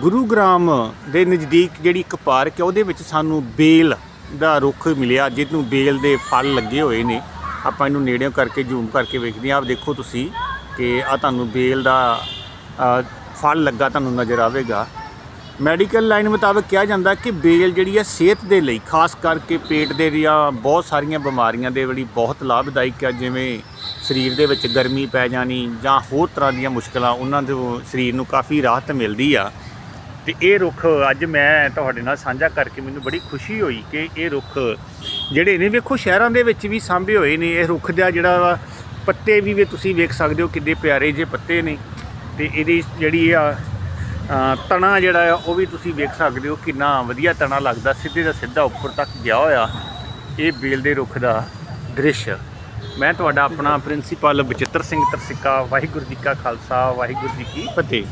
ਗੁਰੂਗ੍ਰਾਮ ਦੇ ਨਜ਼ਦੀਕ ਜਿਹੜੀ ਇੱਕ ਪਾਰਕ ਹੈ, ਉਹਦੇ ਵਿੱਚ ਸਾਨੂੰ ਬੇਲ ਦਾ ਰੁੱਖ ਮਿਲਿਆ, ਜਿਹਨੂੰ ਬੇਲ ਦੇ ਫਲ ਲੱਗੇ ਹੋਏ ਨੇ। ਆਪਾਂ ਇਹਨੂੰ ਨੇੜਿਓਂ ਕਰਕੇ ਜ਼ੂਮ ਕਰਕੇ ਵੇਖਦੇ ਹਾਂ। ਆਪ ਦੇਖੋ ਤੁਸੀਂ ਕਿ ਆ ਤੁਹਾਨੂੰ ਬੇਲ ਦਾ ਫਲ ਲੱਗਾ ਤੁਹਾਨੂੰ ਨਜ਼ਰ ਆਵੇਗਾ। ਮੈਡੀਕਲ ਲਾਈਨ ਮੁਤਾਬਕ ਕਿਹਾ ਜਾਂਦਾ ਕਿ ਬੇਲ ਜਿਹੜੀ ਹੈ, ਸਿਹਤ ਦੇ ਲਈ, ਖਾਸ ਕਰਕੇ ਪੇਟ ਦੇ ਦੀਆਂ ਬਹੁਤ ਸਾਰੀਆਂ ਬਿਮਾਰੀਆਂ ਦੇ ਲਈ ਬਹੁਤ ਲਾਭਦਾਇਕ ਹੈ। ਜਿਵੇਂ ਸਰੀਰ ਦੇ ਵਿੱਚ ਗਰਮੀ ਪੈ ਜਾਣੀ ਜਾਂ ਹੋਰ ਤਰ੍ਹਾਂ ਦੀਆਂ ਮੁਸ਼ਕਲਾਂ, ਉਹਨਾਂ ਦੇ ਸਰੀਰ ਨੂੰ ਕਾਫੀ ਰਾਹਤ ਮਿਲਦੀ ਆ। ਤੇ ਇਹ ਰੁੱਖ ਅੱਜ ਮੈਂ ਤੁਹਾਡੇ ਨਾਲ ਸਾਂਝਾ ਕਰਕੇ ਮੈਨੂੰ ਬੜੀ ਖੁਸ਼ੀ ਹੋਈ ਕਿ ਇਹ ਰੁੱਖ ਜਿਹੜੇ ਨੇ, ਵੇਖੋ ਸ਼ਹਿਰਾਂ ਦੇ ਵਿੱਚ ਵੀ ਸਾਂਭੇ ਹੋਏ ਨੇ। ਇਹ ਰੁੱਖ ਦਾ ਜਿਹੜਾ ਵਾ, ਪੱਤੇ ਵੀ ਵੀ ਤੁਸੀਂ ਵੇਖ ਸਕਦੇ ਹੋ ਕਿੰਨੇ ਪਿਆਰੇ ਜਿਹੇ ਪੱਤੇ ਨੇ। ਤੇ ਇਹਦੀ ਜਿਹੜੀ ਆ ਤਣਾ ਜਿਹੜਾ ਆ, ਉਹ ਵੀ ਤੁਸੀਂ ਵੇਖ ਸਕਦੇ ਹੋ ਕਿੰਨਾ ਵਧੀਆ ਤਣਾ ਲੱਗਦਾ। ਸਿੱਧੇ ਦਾ ਸਿੱਧਾ ਉੱਪਰ ਤੱਕ ਗਿਆ ਹੋਇਆ ਇਹ ਬੇਲ ਦੇ ਰੁੱਖ ਦਾ ਦ੍ਰਿਸ਼। ਮੈਂ ਤੁਹਾਡਾ ਆਪਣਾ ਪ੍ਰਿੰਸੀਪਲ ਬਚਿੱਤਰ ਸਿੰਘ ਤਰਸਿੱਕਾ, ਵਾਹਿਗੁਰੂ ਜੀ ਕਾ ਖਾਲਸਾ, ਵਾਹਿਗੁਰੂ ਜੀ ਕੀ ਫਤਿਹ।